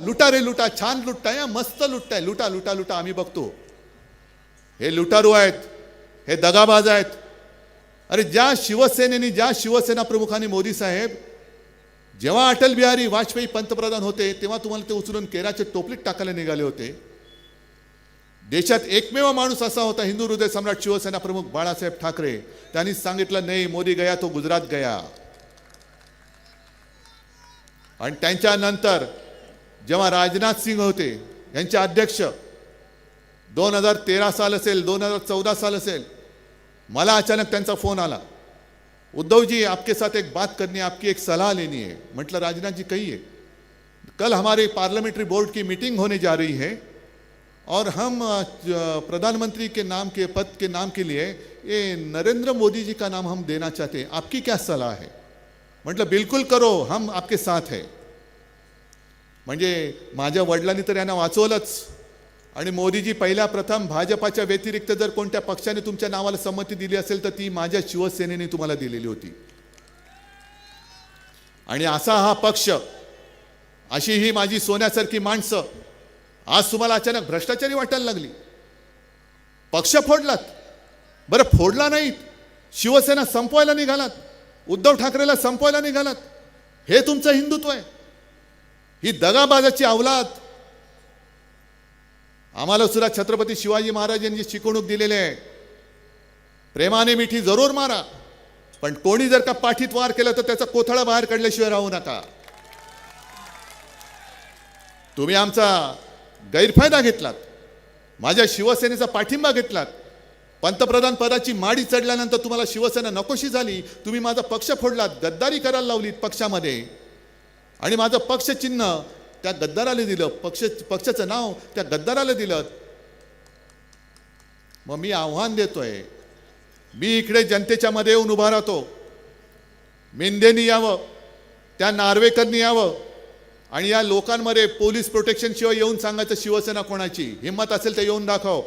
लुटा रे लुटा छान लुटताय या मस्त लुटताय. लुटा लुटा लुटा आम्ही बघतो. हे लुटारू आहेत हे दगाबाज आहेत. अरे ज्या शिवसेनेने ज्या शिवसेना प्रमुखांनी मोदी साहेब जेव्हा अटल बिहारी वाजपेयी पंतप्रधान होते तेव्हा तुम्हाला ते उचलून केराचे टोपलीत टाकायला निघाले होते. देशात एकमेव माणूस असा होता हिंदू हृदय सम्राट शिवसेना प्रमुख बाळासाहेब ठाकरे. त्यांनी सांगितलं नाही मोदी गया तो गुजरात गया. आणि त्यांच्यानंतर जेव्हा राजनाथ सिंग होते, यांचे अध्यक्ष दोन हज़ार तेरा साल असेल, दोन हज़ार चौदह साल असेल, मला अचानक फ़ोन आला. उद्धव जी आपके साथ एक बात करनी है, आपकी एक सलाह लेनी है. मतलब राजनाथ जी कहिए? कल हमारे पार्लियामेंट्री बोर्ड की मीटिंग होने जा रही है और हम प्रधानमंत्री के नाम के, पद के नाम के लिए, ये नरेंद्र मोदी जी का नाम हम देना चाहते हैं. आपकी क्या सलाह है? मतलब बिल्कुल करो, हम आपके साथ है. म्हणजे माझ्या वडिलांनी तर यांना वाचवलंच. आणि मोदीजी पहिल्या प्रथम भाजपाच्या व्यतिरिक्त जर कोणत्या पक्षाने तुमच्या नावाला संमती दिली असेल तर ती माझ्या शिवसेनेने तुम्हाला दिलेली होती. आणि असा हा पक्ष अशी ही माझी सोन्यासारखी माणसं आज तुम्हाला अचानक भ्रष्टाचारी वाटायला लागली. पक्ष फोडलात. बरं फोडला नाहीत. शिवसेना संपवायला निघालात. उद्धव ठाकरेला संपवायला निघालात. हे तुमचं हिंदुत्व आहे. ही दगाबाजाची अवलाद. आम्हाला सुद्धा छत्रपती शिवाजी महाराज यांनी शिकवणूक दिलेली आहे. प्रेमाने मिठी जरूर मारा. पण कोणी जर का पाठीत वार केला तर त्याचा कोथळा बाहेर काढल्याशिवाय राहू नका. तुम्ही आमचा गैरफायदा घेतलात. माझ्या शिवसेनेचा पाठिंबा घेतलात. पंतप्रधान पदाची माडी चढल्यानंतर तुम्हाला शिवसेना नकोशी झाली. तुम्ही माझा पक्ष फोडलात गद्दारी करायला लावलीत पक्षामध्ये. आणि माझं पक्षचिन्ह त्या गद्दाराला दिलं पक्ष पक्षाचं नाव त्या गद्दाराला दिलं. मग मी आव्हान देतोय मी इकडे जनतेच्या मध्ये येऊन उभा राहतो. मेंदेनी यावं त्या नार्वेकरनी यावं आणि या लोकांमध्ये पोलीस प्रोटेक्शनशिवाय येऊन सांगायचं शिवसेना कोणाची? हिंमत असेल तर येऊन दाखव.